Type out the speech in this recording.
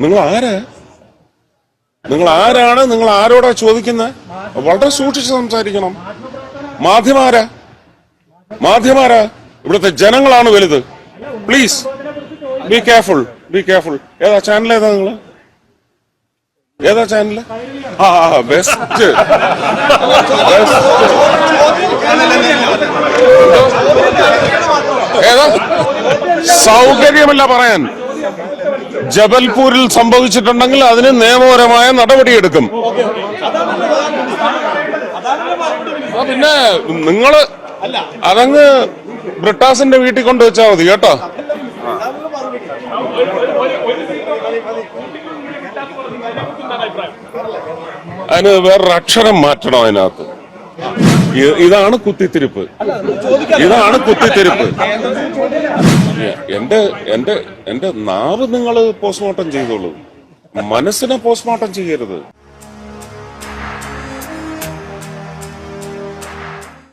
നിങ്ങൾ ആരാ നിങ്ങൾ ആരാണ് നിങ്ങൾ ആരോടാ ചോദിക്കുന്നത് വളരെ സൂക്ഷിച്ച് സംസാരിക്കണം. മാധ്യമാരാ? മാധ്യമാരാ? ഇവിടുത്തെ ജനങ്ങളാണ് വലുത്. Please be careful be careful ഏതാ ചാനൽ ഏതാ നിങ്ങൾ ഏതാ ചാനൽ ആ ബെസ്റ്റ് ഏതാ? സൗകര്യമല്ല പറയാൻ. ജബൽപൂരിൽ സംഭവിച്ചിട്ടുണ്ടെങ്കിൽ അതിന് നിയമപരമായ നടപടിയെടുക്കും. പിന്നെ നിങ്ങൾ അതങ്ങ് ബ്രിട്ടാസിന്റെ വീട്ടിൽ കൊണ്ടുവച്ചാ മതി കേട്ടോ. അതിന് വേറൊരു അക്ഷരം മാറ്റണം അതിനകത്ത്. ഇതാണ് കുത്തിത്തിരിപ്പ്. ഇതാണ് കുത്തിത്തിരിപ്പ്. എന്റെ എന്റെ എന്റെ നാവ് നിങ്ങൾ പോസ്റ്റ്മോർട്ടം ചെയ്തോളൂ. മനസ്സിനെ പോസ്റ്റ്മോർട്ടം ചെയ്യരുത്.